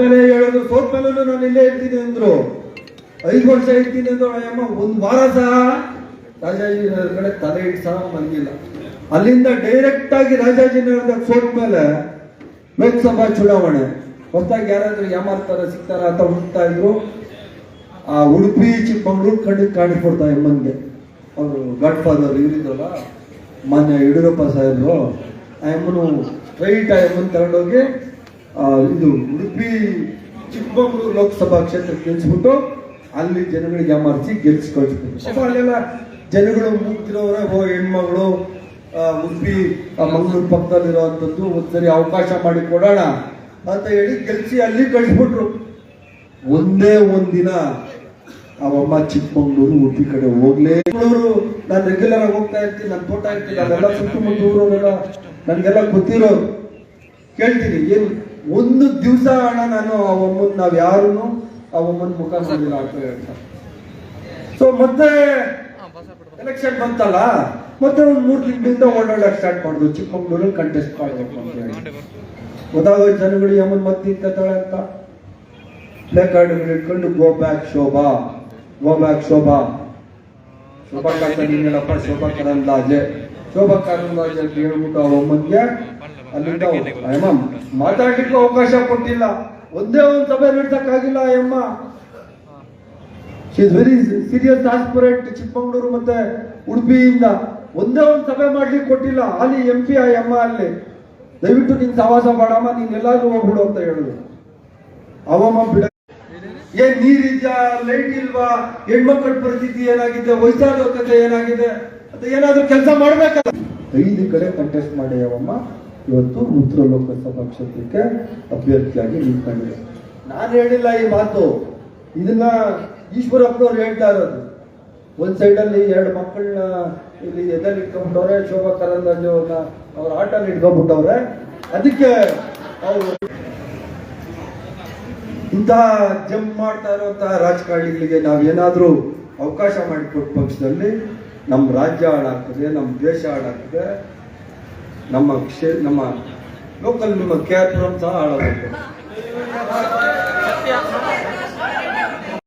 ಮೇಲೆ ಹೇಳಿದ್ರು ಸೋತ್ ಮೇಲೂ ನಾನು ಇಲ್ಲೇ ಇರ್ತೀನಿ ಅಂದ್ರು. ಐದು ವರ್ಷ ಇರ್ತೀನಿ ಅಂದ್ರು, ಅಯ್ಯಮ್ಮ, ಒಂದು ವಾರ ಸಹ ರಾಜಾಜಿನಗರ ಕಡೆ ತಲೆ ಇಟ್ಟು ಸಹ ಬಂದಿಲ್ಲ. ಅಲ್ಲಿಂದ ಡೈರೆಕ್ಟ್ ಆಗಿ ರಾಜಾಜಿನಗರದಾಗ ಸೋತ್ ಮೇಲೆ ಲೋಕಸಭಾ ಚುನಾವಣೆ. ಹೊಸದಾಗಿ ಯಾರಾದ್ರೂ ಯಾಮಾರ್ತಾರ ಸಿಗ್ತಾರ ಅಂತ ಹುಡುಕ್ತಾ ಇದ್ರು. ಆ ಉಡುಪಿ, ಚಿಕ್ಕಮಂಗ್ಳೂರು ಕಣ್ಣಿಗೆ ಕಾಣಿಸ್ಕೊಡ್ತಾ ಎಮ್ಮನ್ಗೆ ಅವರು ಗಾಡ್ ಫಾದರ್ ಇವರಿದ್ರಲ್ಲ, ಮಾನ್ಯ ಯಡಿಯೂರಪ್ಪ ಸಾಹೇಬರು, ಆ ಎಮ್ಮನು ಸ್ಟ್ರೈಟ್ ಆ ಎಮ್ಮನ್ ತಗೊಂಡೋಗಿ ಇದು ಉಡುಪಿ ಚಿಕ್ಕಮಗಳೂರು ಲೋಕಸಭಾ ಕ್ಷೇತ್ರಕ್ಕೆ ಗೆಲ್ಸ್ಬಿಟ್ಟು ಅಲ್ಲಿ ಜನಗಳಿಗೆ ಯಾಮಾರಿಸಿ ಗೆಲ್ಸಿ ಅಲ್ಲೆಲ್ಲ ಜನಗಳು ಮುಗ್ತಿರೋರೆ ಹೋ ಹೆಣ್ಮಗಳು ಉಡುಪಿ ಆ, ಮಂಗಳೂರು ಪಕ್ಕದಲ್ಲಿರುವಂಥದ್ದು ಒಂದ್ಸರಿ ಅವಕಾಶ ಮಾಡಿ ಕೊಡೋಣ ಅಂತ ಹೇಳಿ ಗೆಲ್ಸಿ ಅಲ್ಲಿ ಕಳಿಸ್ಬಿಟ್ರು. ಒಂದೇ ಒಂದಿನ ಅವಮ್ಮ ಚಿಕ್ಕಮಂಗ್ಳೂರು ಉಡುಪಿ ಕಡೆ ಹೋಗ್ಲೇ ಮಂಗಳೂರು. ನಾನು ರೆಗ್ಯುಲರ್ ಆಗಿ ಹೋಗ್ತಾ ಇರ್ತೀನಿ ನಾನು ತೋಟ ಇರ್ತೀನಿ ಅದೆಲ್ಲ ಸುತ್ತಮುತ್ತ ಊರವರೆಲ್ಲ ನನಗೆಲ್ಲ ಗೊತ್ತಿರೋರು. ಕೇಳ್ತೀನಿ ಏನು ಒಂದು ದಿವಸ ಅಣ್ಣ, ನಾನು ಅವಮ್ಮನ್ ನಾವ್ ಯಾರು ಅವಮ್ಮನ ಮುಖ ನೋಡಿಲ್ಲ ಅಂತ ಸೊ ಮತ್ತೆ ಎಲೆಕ್ಷನ್ ಬಂತಲ್ಲ, ಮತ್ತೆ ಒಂದು ಮೂರು ತಿಂಗಳಿಂದ ಓಡಾಡಕ್ ಸ್ಟಾರ್ಟ್ ಮಾಡುದು. ಚಿಕ್ಕಮಂಗ್ಳೂರಲ್ಲಿ ಕಂಟೆಸ್ಟ್ ಮಾಡಬೇಕು ಅಂತ ಹೇಳಿ. ಗೊತ್ತಾಗೋ ಜನಗಳು ಯಮನ್ ಮತ್ತೆ ಇಂತಾಳೆ ಅಂತ? ಪ್ಲೇ ಕಾರ್ಡ್ಗಳು ಇಟ್ಕೊಂಡು go back Shobha. Go back Shobha. Shobha ಕಾಕ ನೀನಲ್ಲಪ್ಪ ಶೋಭಾ ಕರಂದಾಜೆ ಶೋಭಾ ಕರಂದಾಜೆ ಅಂತ ಹೇಳ್ಬಿಟ್ಟು ಆ ಅಲ್ಲಿಂದ ಮಾತಾಡ್ಲಿಕ್ಕೂ ಅವಕಾಶ ಕೊಟ್ಟಿಲ್ಲ. ಒಂದೇ ಒಂದು ಸಭೆ ನಡೆಸಕ್ಕಾಗಿಲ್ಲ ಆ ಅಮ್ಮ is very serious transparent Chikkamagaluru ಮತ್ತೆ ಉಡುಪಿಯಿಂದ. ಒಂದೇ ಒಂದು ಸಭೆ ಮಾಡ್ಲಿಕ್ಕೆ ಕೊಟ್ಟಿಲ್ಲ. ಅಲ್ಲಿ ಎಂ ಪಿ ಆ ಅಮ್ಮ ಅಲ್ಲಿ. ದಯವಿಟ್ಟು ನಿನ್ ಸಹವಾಸ ಮಾಡಮ್ಮ ನೀನ್ ಎಲ್ಲಾದ್ರೂ ಹೋಗ್ಬಿಡು ಅಂತ ಹೇಳಿದ್ರು ಅವಮ್ಮ ಬಿಡ ಏನ್ ನೀರಿದ್ಯಾ ಲೈಟ್ ಇಲ್ವಾ? ಹೆಣ್ಮಕ್ಳ ಪರಿಸ್ಥಿತಿ ಏನಾಗಿದೆ? ವಯಸ್ಸಾದ ಕಥೆ ಏನಾಗಿದೆ? ಅಂತ ಏನಾದ್ರೂ ಕೆಲಸ ಮಾಡ್ಬೇಕಲ್ಲ. ಐದು ಕಡೆ ಕಂಟೆಸ್ಟ್ ಮಾಡಿ ಅವಮ್ಮ ಇವತ್ತು ಉತ್ತರ ಲೋಕಸಭಾ ಕ್ಷೇತ್ರಕ್ಕೆ ಅಭ್ಯರ್ಥಿಯಾಗಿ ನಿಂತ್ಕೊಂಡಿದೆ ನಾನು ಹೇಳಿಲ್ಲ ಈ ಮಾತು. ಇದನ್ನ ಈಶ್ವರಪ್ಪನವ್ರು ಹೇಳ್ತಾ ಇರೋದು. ಒಂದ್ ಸೈಡ್ ಅಲ್ಲಿ ಎರಡು ಮಕ್ಕಳನ್ನ ಇಲ್ಲಿ ಎದಲ್ಲಿ ಇಟ್ಕೊಂಡ್ಬಿಟ್ಟವ್ರೆ, ಶೋಭಾ ಕರಂದಾಜು ಅವ್ರನ್ನ ಅವ್ರ ಆಟಲ್ಲಿ ಇಟ್ಕೊಂಡ್ಬಿಟ್ಟವ್ರೆ. ಅದಕ್ಕೆ ಅವರು ಇಂತಹ ಜಂಪ್ ಮಾಡ್ತಾ ಇರುವಂತಹ ರಾಜಕಾರಣಿಗಳಿಗೆ ನಾವೇನಾದ್ರೂ ಅವಕಾಶ ಮಾಡಿಕೊಟ್ಟ ಪಕ್ಷದಲ್ಲಿ ನಮ್ಮ ರಾಜ್ಯ ಹಾಳಾಗ್ತದೆ ನಮ್ಮ ದೇಶ ಹಾಳಾಗ್ತದೆ ನಮ್ಮ ಕ್ಷೇ ನಮ್ಮ ಲೋಕಲ್ ನಿಮ್ಮ ಕ್ಯಾಪ್ಟನ್ ಸಹ ಹಾಳಾಗುತ್ತೆ